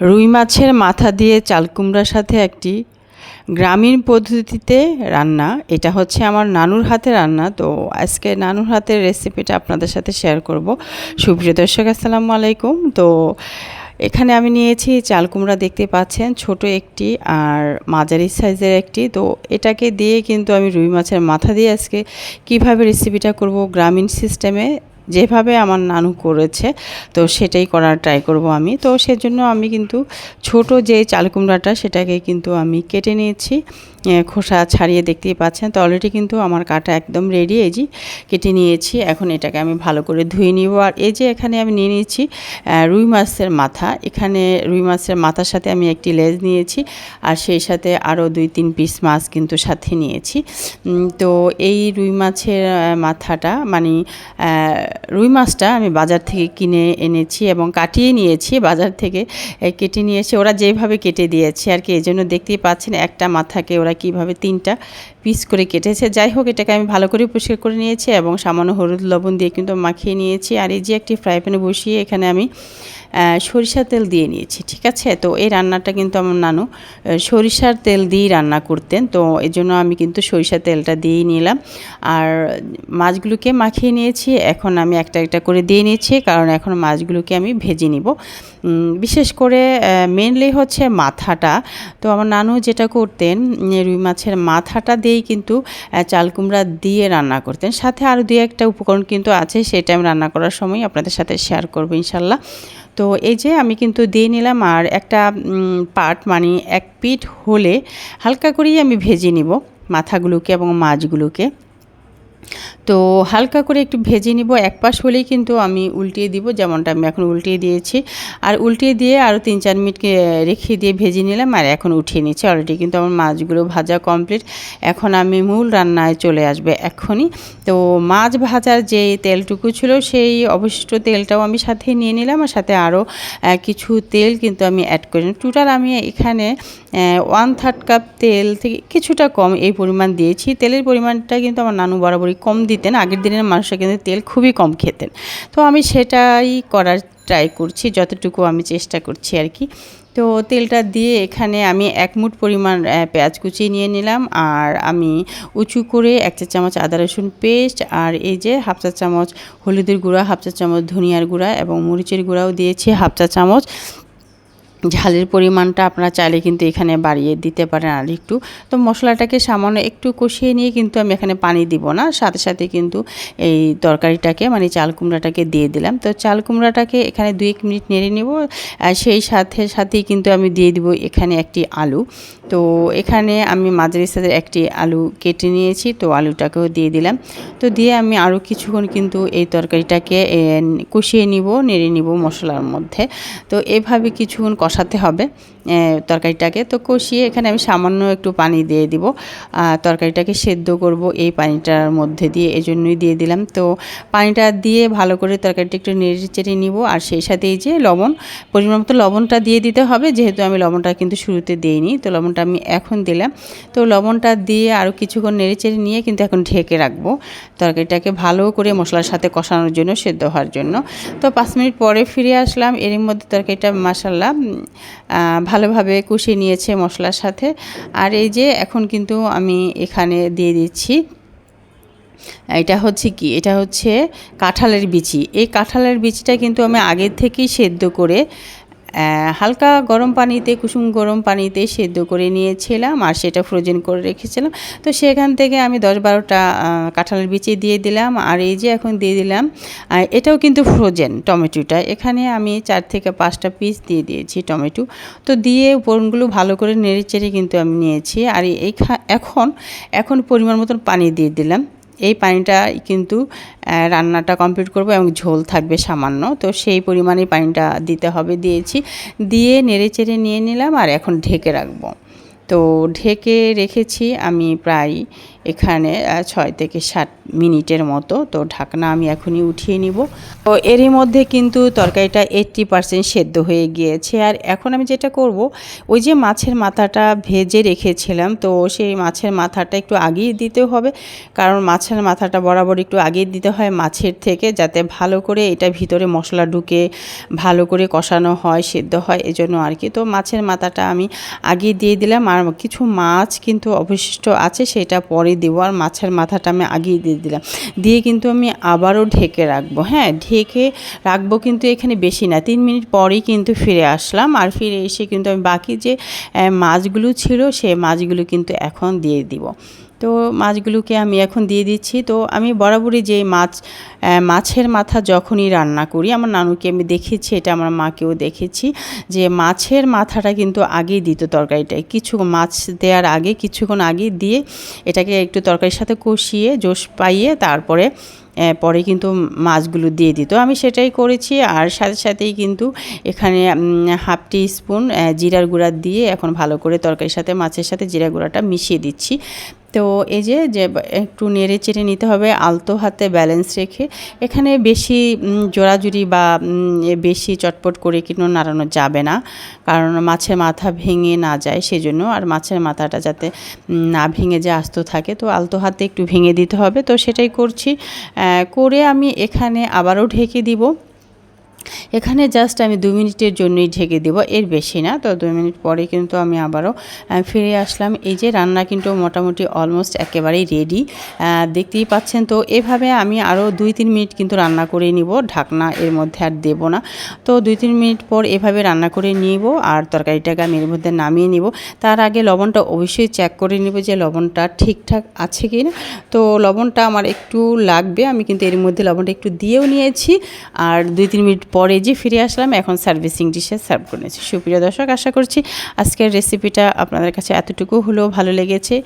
রুই মাছের মাথা দিয়ে চাল কুমড়ার সাথে একটি গ্রামীণ পদ্ধতিতে রান্না, এটা হচ্ছে আমার নানুর হাতে রান্না। তো আজকে নানুর হাতের রেসিপিটা আপনাদের সাথে শেয়ার করব। সুপ্রিয় দর্শক, আসসালামু আলাইকুম। তো এখানে আমি নিয়েছি চাল কুমড়া দেখতে পাচ্ছেন, ছোট একটি আর মাঝারি সাইজের একটি। তো এটাকে দিয়ে কিন্তু আমি রুই মাছের মাথা দিয়ে আজকে কীভাবে রেসিপিটা করব গ্রামীণ সিস্টেমে যেভাবে আমার নানু করেছে, তো সেটাই করার ট্রাই করব আমি। তো সেজন্য আমি কিন্তু ছোট যে চাল কুমড়াটা সেটাকে কিন্তু আমি কেটে নিয়েছি। খোসা ছাড়িয়ে দেখতেই পাচ্ছেন। তো অলরেডি কিন্তু আমার কাটা একদম রেডি এই যে কেটে নিয়েছি। এখন এটাকে আমি ভালো করে ধুয়ে নিব। আর এই যে এখানে আমি নিয়ে নিয়েছি রুই মাছের মাথা। এখানে রুই মাছের মাথার সাথে আমি একটি লেজ নিয়েছি। আর সেই সাথে আরও দুই তিন পিস মাছ কিন্তু সাথে নিয়েছি। তো এই রুই মাছের মাথাটা মানে রুই মাছটা আমি বাজার থেকে কিনে এনেছি এবং কাটিয়ে নিয়েছি, বাজার থেকে কেটে নিয়েছি ওরা যেভাবে কেটে দিয়েছে আর কি, এই জন্য দেখতেই পাচ্ছেন একটা মাথাকে ওরা কীভাবে তিনটা পিস করে কেটেছে। যাই হোক, এটাকে আমি ভালো করে পরিষ্কার করে নিয়েছি এবং সামান্য হলুদ লবণ দিয়ে কিন্তু মাখিয়ে নিয়েছি। আর এই যে একটি ফ্রাই প্যানে বসিয়ে এখানে আমি সরিষার তেল দিয়ে নিয়েছি, ঠিক আছে? তো এই রান্নাটা কিন্তু আমার নানু সরিষার তেল দিয়েই রান্না করতেন। তো এই জন্য আমি কিন্তু সরিষার তেলটা দিয়েই নিলাম। আর মাছগুলোকে মাখিয়ে নিয়েছি। এখন আমি একটা একটা করে দিয়ে নিয়েছি কারণ এখন মাছগুলোকে আমি ভেজে নিব। বিশেষ করে মেনলি হচ্ছে মাথাটা। তো আমার নানু যেটা করতেন রুই মাছের মাথাটা দিয়েই কিন্তু চাল কুমড়া দিয়ে রান্না করতেন। সাথে আরও দু একটা উপকরণ কিন্তু আছে, সেটা আমি রান্না করার সময় আপনাদের সাথে শেয়ার করব ইনশাল্লাহ। তো এই যে আমি কিন্তু দিয়ে নিলাম আর একটা পাট মানে এক পিঠ হলে হালকা করেই আমি ভেজে নিব মাথাগুলোকে এবং মাছগুলোকে। তো হালকা করে একটু ভেজে নিব, এক পাশ হলেই কিন্তু আমি উল্টিয়ে দিব, যেমনটা আমি এখন উল্টিয়ে দিয়েছি। আর উল্টিয়ে দিয়ে আরও তিন চার মিনিট রেখে দিয়ে ভেজে নিলাম আর এখন উঠিয়ে নিচ্ছি। অলরেডি কিন্তু আমার মাছগুলো ভাজা কমপ্লিট এখন আমি মূল রান্নায় চলে আসবে এখনই তো মাছ ভাজার যে তেলটুকু ছিল সেই অবশিষ্ট তেলটাও আমি সাথে নিয়ে নিলাম আর সাথে আরও কিছু তেল কিন্তু আমি অ্যাড করি টোটাল আমি এখানে ওয়ান থার্ড কাপ তেল থেকে কিছুটা কম এই পরিমাণ দিয়েছি। তেলের পরিমাণটা কিন্তু আমার নানু বরাবরই কম দিতেন, আগের দিনের মানুষরা কিন্তু তেল খুবই কম খেতেন। তো আমি সেটাই করার ট্রাই করছি, যতটুকু আমি চেষ্টা করছি আর কি। তো তেলটা দিয়ে এখানে আমি এক মুঠ পরিমাণ পেঁয়াজ কুচি নিয়ে নিলাম আর আমি উঁচু করে এক চা চামচ আদা রসুন পেস্ট আর এই যে হাফ চা চামচ হলুদের গুঁড়া, হাফ চা চামচ ধনিয়ার গুঁড়া এবং মরিচের গুঁড়াও দিয়েছি, হাফ চা চামচ ঝালের পরিমাণটা আপনারা চাইলে কিন্তু এখানে বাড়িয়ে দিতে পারেন আর একটু। তো মশলাটাকে সামান্য একটু কষিয়ে নিয়ে কিন্তু আমি এখানে পানি দিব না। সাথে সাথে কিন্তু এই তরকারিটাকে মানে চাল কুমড়াটাকে দিয়ে দিলাম। তো চাল কুমড়াটাকে এখানে দুই এক মিনিট নেড়ে নেব। সেই সাথে সাথেই কিন্তু আমি দিয়ে দিব এখানে একটি আলু। তো এখানে আমি মাঝারি সাইজের একটি আলু কেটে নিয়েছি। তো আলুটাকেও দিয়ে দিলাম। তো দিয়ে আমি আরও কিছুক্ষণ কিন্তু এই তরকারিটাকে কষিয়ে নিব, নেড়ে নিব মশলার মধ্যে। তো এভাবে কিছুক্ষণ কষাতে হবে। তরকারিটাকে। তো কষিয়ে এখানে আমি সামান্য একটু পানি দিয়ে দিব। তরকারিটাকে সেদ্ধ করব এই পানিটার মধ্যে দিয়ে, এজন্যই দিয়ে দিলাম। তো পানিটা দিয়ে ভালো করে তরকারিটা একটু নেড়ে চেড়ে নিব। আর সেই সাথে এই যে লবণ পরিমাণ মতো লবণটা দিয়ে দিতে হবে। যেহেতু আমি লবণটা কিন্তু শুরুতে দিইনি, তো লবণটা আমি এখন দিলাম। তো লবণটা দিয়ে আরও কিছুক্ষণ নেড়ে চেড়ে নিয়ে কিন্তু এখন ঢেকে রাখব তরকারিটাকে ভালো করে মশলার সাথে কষানোর জন্য, সেদ্ধ হওয়ার জন্য। তো পাঁচ মিনিট পরে ফিরে আসলাম। এর মধ্যে তরকারিটা মাসাল্লাহ ভালোভাবে কষিয়ে নিয়েছে মশলার সাথে। আর এই যে এখন কিন্তু আমি এখানে দিয়ে দিচ্ছি, এটা হচ্ছে কি? এটা হচ্ছে কাঁঠালের বিচি। এই কাঁঠালের বিচিটা কিন্তু আমি আগের থেকেই সেদ্ধ করে হালকা গরম পানিতে, কুসুম গরম পানিতে সেদ্ধ করে নিয়েছিলাম আর সেটা ফ্রোজেন করে রেখেছিলাম। তো সেখান থেকে আমি দশ বারোটা কাঁঠালের বিচি দিয়ে দিলাম আর এই যে এখন দিয়ে দিলাম এটাও কিন্তু ফ্রোজেন টমেটোটা। এখানে আমি চার থেকে পাঁচটা পিস দিয়ে দিয়েছি টমেটো। তো দিয়ে উপকরণগুলো ভালো করে নেড়ে চেড়ে কিন্তু আমি নিয়েছি। আর এই এখন এখন পরিমাণ মতন পানি দিয়ে দিলাম। এই পানিটা কিন্তু রান্নাটা কমপ্লিট করব এবং ঝোল থাকবে সামান্য। তো সেই পরিমাণে পানিটা দিতে হবে, দিয়েছি। দিয়ে নেড়ে চেড়ে নিয়ে নিলাম আর এখন ঢেকে রাখব। তো ঢেকে রেখেছি আমি প্রায় এখানে ছয় থেকে সাত মিনিটের মতো। তো ঢাকনা আমি এখনই উঠিয়ে নিব। তো এরই মধ্যে কিন্তু তরকারিটা এইট্টি পারসেন্ট সেদ্ধ হয়ে গিয়েছে। আর এখন আমি যেটা করব, ওই যে মাছের মাথাটা ভেজে রেখেছিলাম, তো সেই মাছের মাথাটা একটু আগেই দিতে হবে। কারণ মাছের মাথাটা বরাবর একটু আগেই দিতে হয় মাছের থেকে, যাতে ভালো করে এটা ভিতরে মশলা ঢুকে ভালো করে কষানো হয়, সেদ্ধ হয়, এজন্য আর কি। তো মাছের মাথাটা আমি আগে দিয়ে দিলাম। আর কিছু মাছ কিন্তু অবশিষ্ট আছে, সেটা পরে দেবো আর মাছের মাথাটা আমি আগিয়ে দিয়ে দিলাম। দিয়ে কিন্তু আমি আবারও ঢেকে রাখব। হ্যাঁ ঢেকে রাখব কিন্তু এখানে বেশি না। তিন মিনিট পরেই কিন্তু ফিরে আসলাম আর ফিরে এসে কিন্তু আমি বাকি যে মাছগুলো ছিল সে মাছগুলো কিন্তু এখন দিয়ে দিব। তো মাছগুলোকে আমি এখন দিয়ে দিচ্ছি। তো আমি বরাবরই যে মাছ মাছের মাথা যখনই রান্না করি, আমার নানুকে আমি দেখেছি, এটা আমার মাকেও দেখেছি, যে মাছের মাথাটা কিন্তু আগেই দিত তরকারিটায়। কিছু মাছ দেওয়ার আগে, কিছুক্ষণ আগে দিয়ে এটাকে একটু তরকারির সাথে কষিয়ে, জোশ পাইয়ে তারপরে পরে কিন্তু মাছগুলো দিয়ে দিত। আমি সেটাই করেছি আর সাথে সাথেই কিন্তু এখানে হাফ টি স্পুন জিরার গুঁড়া দিয়ে এখন ভালো করে তরকারির সাথে, মাছের সাথে জিরা গুঁড়াটা মিশিয়ে দিচ্ছি। তো এই যে যে একটু নেড়ে চেড়ে নিতে হবে, আলতো হাতে ব্যালেন্স রেখে। এখানে বেশি জোড়াজুড়ি বা বেশি চটপট করে কিন্তু নাড়ানো যাবে না। কারণ মাছের মাথা ভেঙে না যায় সেজন্য, আর মাছের মাথাটা যাতে না ভেঙে যে আস্ত থাকে, তো আলতো হাতে একটু ভেঙে দিতে হবে। তো সেটাই করছি। করে আমি এখানে আবারও ঢেকে দিব। এখানে জাস্ট আমি দু মিনিটের জন্যই ঢেকে দেব, এর বেশি না। তো দু মিনিট পরে কিন্তু আমি আবারও ফিরে আসলাম। এই যে রান্না কিন্তু মোটামুটি অলমোস্ট একেবারেই রেডি দেখতেই পাচ্ছেন তো, এভাবে আমি আরও দুই তিন মিনিট কিন্তু রান্না করে নিব। ঢাকনা এর মধ্যে আর দেব না। তো দুই তিন মিনিট পর এভাবে রান্না করে নিব আর তরকারিটাকে আমি এর মধ্যে নামিয়ে নিব। তার আগে লবণটা অবশ্যই চেক করে নিব যে লবণটা ঠিকঠাক আছে কি না। তো লবণটা আমার একটু লাগবে, আমি কিন্তু এর মধ্যে লবণটা একটু দিয়েও নিয়েছি। আর দুই তিন মিনিট পরে যে ফিরে আসলাম, এখন সার্ভিসিং ডিশে সার্ভ করে নিয়েছি সুপ্রিয় দর্শক, আশা করছি আজকের রেসিপিটা আপনাদের কাছে এতটুকু হলেও ভালো লেগেছে।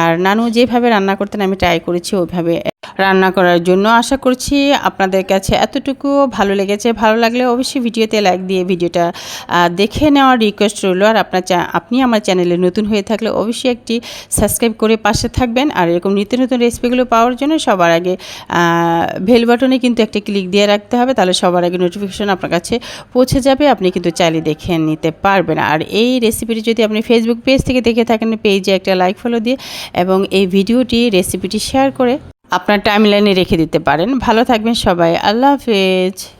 আর নানু যেভাবে রান্না করতেন, আমি ট্রাই করেছি, ওইভাবে রান্না করার জন্য আশা করছি আপনাদের কাছে এতটুকু ভালো লেগেছে। ভালো লাগলে অবশ্যই ভিডিওতে লাইক দিয়ে ভিডিওটা দেখে নেওয়ার রিকোয়েস্ট রইল। আর আপনার আপনি আমার চ্যানেলে নতুন হয়ে থাকলে অবশ্যই একটি সাবস্ক্রাইব করে পাশে থাকবেন। আর এরকম নিত্য নতুন রেসিপিগুলো পাওয়ার জন্য সবার আগে ভেল বাটনে কিন্তু একটা ক্লিক দিয়ে রাখতে হবে। তাহলে সবার আগে নোটিফিকেশন আপনার কাছে পৌঁছে যাবে। আপনি কিন্তু চাইলে দেখে নিতে পারবেন। আর এই রেসিপিটি যদি আপনি ফেসবুক পেজ থেকে দেখে থাকেন পেজে একটা লাইক ফলো দিয়ে এবং এই ভিডিওটি রেসিপিটি শেয়ার করে আপনার টাইমলাইনে রেখে দিতে পারেন। ভালো থাকবেন সবাই। আল্লাহ হাফেজ।